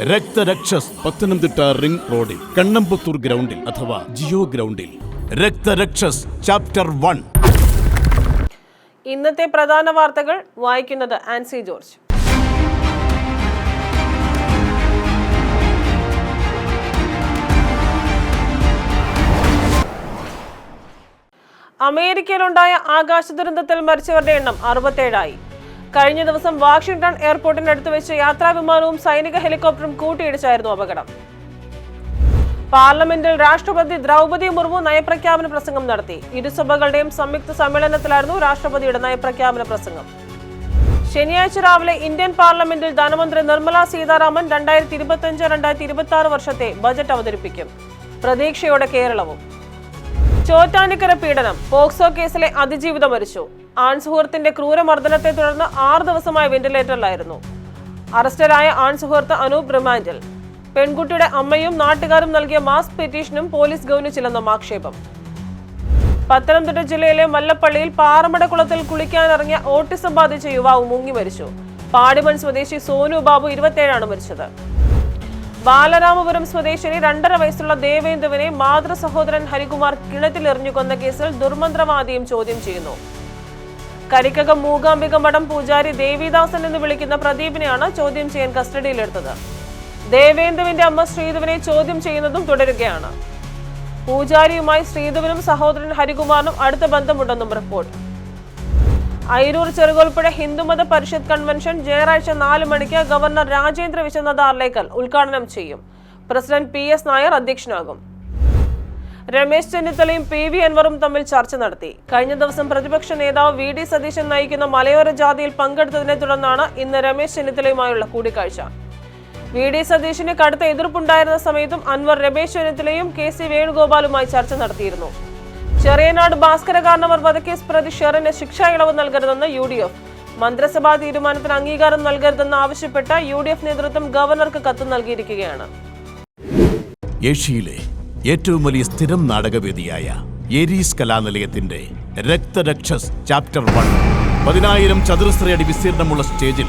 രക്തരക്ഷസ് Pathanamthitta ring റോഡിൽ കണ്ണമ്പത്തൂർ ഗ്രൗണ്ടിൽ അഥവാ ജിയോ ഗ്രൗണ്ടിൽ. Raktharakshas chapter one. ഇന്നത്തെ പ്രധാന വാർത്തകൾ വായിക്കുന്നത് ആൻസി ജോർജ്. അമേരിക്കയിലുണ്ടായ ആകാശ ദുരന്തത്തിൽ മരിച്ചവരുടെ എണ്ണം അറുപത്തേഴായി. കഴിഞ്ഞ ദിവസം വാഷിംഗ്ടൺ എയർപോർട്ടിനടുത്ത് വെച്ച് യാത്രാ വിമാനവും സൈനിക ഹെലികോപ്റ്ററും കൂട്ടിയിടിച്ചായിരുന്നു അപകടം. പാർലമെന്റിൽ രാഷ്ട്രപതി ദ്രൗപതി മുർമു നയപ്രഖ്യാപന പ്രസംഗം നടത്തി. ഇരുസഭകളുടെയും സംയുക്ത സമ്മേളനത്തിലായിരുന്നു രാഷ്ട്രപതിയുടെ നയപ്രഖ്യാപന പ്രസംഗം. ശനിയാഴ്ച രാവിലെ ഇന്ത്യൻ പാർലമെന്റിൽ ധനമന്ത്രി നിർമ്മല സീതാരാമൻ രണ്ടായിരത്തി ഇരുപത്തിയഞ്ച് രണ്ടായിരത്തി ഇരുപത്തി ആറ് വർഷത്തെ ബജറ്റ് അവതരിപ്പിക്കും. പ്രതീക്ഷയോടെ കേരളവും. ചോറ്റാനിക്കര പീഡനം. പോക്സോ കേസിലെ അതിജീവിതം മരിച്ചു. ആൺ സുഹൃത്തിന്റെ ക്രൂരമർദ്ദനത്തെ തുടർന്ന് ആറ് ദിവസമായി വെന്റിലേറ്ററിലായിരുന്നു. അറസ്റ്റലായ ആൺ സുഹൃത്ത് അനൂപ് റിമാൻഡിൽ പെൺകുട്ടിയുടെ അമ്മയും നാട്ടുകാരും നൽകിയ മാസ് പെറ്റീഷനും പോലീസ് ഗൗനിച്ചില്ലെന്നും ആക്ഷേപം പത്തനംതിട്ട ജില്ലയിലെ മല്ലപ്പള്ളിയിൽ പാറമടക്കുളത്തിൽ കുളിക്കാനിറങ്ങിയ ഓട്ടിസം ബാധിച്ച യുവാവ് മുങ്ങി മരിച്ചു. പാടിമൺ സ്വദേശി സോനു ബാബു ഇരുപത്തിയേഴാണ് മരിച്ചത്. ബാലരാമപുരം സ്വദേശിനി രണ്ടര വയസ്സുള്ള ദേവേന്ദുവിനെ മാതൃ സഹോദരൻ ഹരികുമാർ കിണറ്റിലെറിഞ്ഞു കൊന്ന കേസിൽ ദുർമന്ത്രവാദിയും ചോദ്യം ചെയ്യുന്നു. കരിക്കകം മൂകാംബിക മഠം പൂജാരി ദേവിദാസൻ എന്ന് വിളിക്കുന്ന പ്രദീപിനെയാണ് ചോദ്യം ചെയ്യാൻ കസ്റ്റഡിയിലെടുത്തത്. ദേവേന്ദുവിന്റെ അമ്മ ശ്രീധുവിനെ ചോദ്യം ചെയ്യുന്നതും തുടരുകയാണ്. പൂജാരിയുമായി ശ്രീധുവിനും സഹോദരൻ ഹരികുമാറിനും അടുത്ത ബന്ധമുണ്ടെന്നും റിപ്പോർട്ട്. അയിരൂർ ചെറുകോൽപ്പുഴ ഹിന്ദുമത പരിഷത്ത് കൺവെൻഷൻ ഞായറാഴ്ച നാല് മണിക്ക് ഗവർണർ രാജേന്ദ്ര വിശ്വനാഥ് ആർലേക്കൽ ഉദ്ഘാടനം ചെയ്യും. പ്രസിഡന്റ് പി എസ് നായർ അധ്യക്ഷനാകും. രമേശ് ചെന്നിത്തലയും പി വി അൻവറും തമ്മിൽ ചർച്ച നടത്തി. കഴിഞ്ഞ ദിവസം പ്രതിപക്ഷ നേതാവ് വി ഡി സതീശൻ നയിക്കുന്ന മലയോര ജാതിയിൽ പങ്കെടുത്തതിനെ തുടർന്നാണ് ഇന്ന് രമേശ് ചെന്നിത്തലയുമായുള്ള കൂടിക്കാഴ്ച. വി ഡി സതീശിന് കടുത്ത എതിർപ്പുണ്ടായിരുന്ന സമയത്തും അൻവർ രമേശ് ചെന്നിത്തലയും കെ സി വേണുഗോപാലുമായി ചർച്ച നടത്തിയിരുന്നു. ചെറിയനാട് ഭാസ്കര കാരണവർ വധക്കേസ് പ്രതി ഷെറിന് ശിക്ഷാ ഇളവ് നൽകരുതെന്ന് യു ഡി എഫ്. മന്ത്രിസഭാ തീരുമാനത്തിന് അംഗീകാരം നൽകരുതെന്ന് ആവശ്യപ്പെട്ട് യു ഡി എഫ് നേതൃത്വം ഗവർണർക്ക് കത്ത് നൽകിയിരിക്കുകയാണ്. ഏഷ്യയിലെ ഏറ്റവും വലിയ സ്ഥിരം നാടകവേദിയായ ഏരീസ് കലാനിലയത്തിന്റെ രക്തരക്ഷസ് ചാപ്റ്റർ വൺ. പതിനായിരം ചതുരശ്രയടി വിസ്തീർണമുള്ള സ്റ്റേജിൽ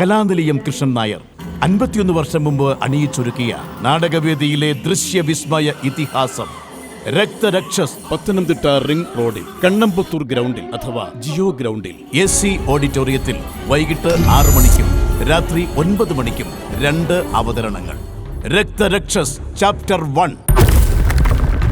കലാനിലയം കൃഷ്ണൻ നായർ. അൻപത്തിയൊന്ന് വർഷം മുമ്പ് അണിയിച്ചൊരുക്കിയ നാടകവേദിയിലെ ദൃശ്യവിസ്മയ ഇതിഹാസം രക്തരക്ഷസ് പത്തനംതിട്ട റിംഗ് റോഡിൽ കണ്ണമ്പത്തൂർ ഗ്രൗണ്ടിൽ അഥവാ ജിയോ ഗ്രൗണ്ടിൽ എ സി ഓഡിറ്റോറിയത്തിൽ വൈകിട്ട് ആറു മണിക്കും രാത്രി ഒൻപത് മണിക്കും രണ്ട് അവതരണങ്ങൾ. Raktharakshas chapter one.